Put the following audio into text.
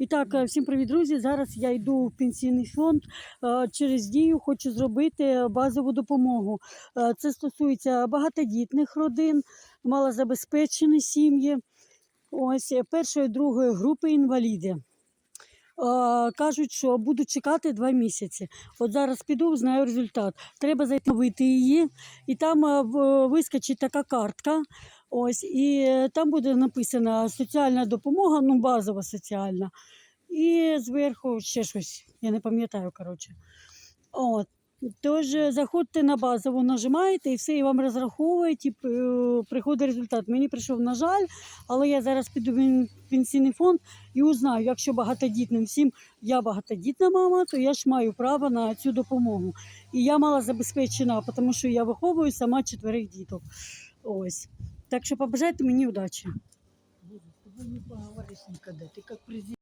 І так, е, всім привіт, друзі. Зараз я йду в пенсійний фонд. Е, Через дію хочу зробити базову допомогу. Е, Це стосується багатодітних родин, малозабезпечені сім'ї. Ось першої, другої групи інваліди. Кажуть, що буду чекати два місяці. От зараз піду, знаю результат. Треба зайти її, і там е, вискочить така картка. Ось, і е, там буде написано соціальна допомога, ну базова соціальна. І зверху ще щось, я не пам'ятаю, коротше. От. Тож е, заходьте на базову, нажимаєте і все, і вам розраховують, і е, приходить результат. Мені прийшов, на жаль, але я зараз піду в пенсійний фонд і узнаю, якщо багатодітним всім я багатодітна мама, то я ж маю право на цю допомогу. І я мала забезпечена, тому що я виховую сама чотирьох діток. Ось. Так що побажайте мені удачі. С тобой не поговоришь никогда. Ты как президент.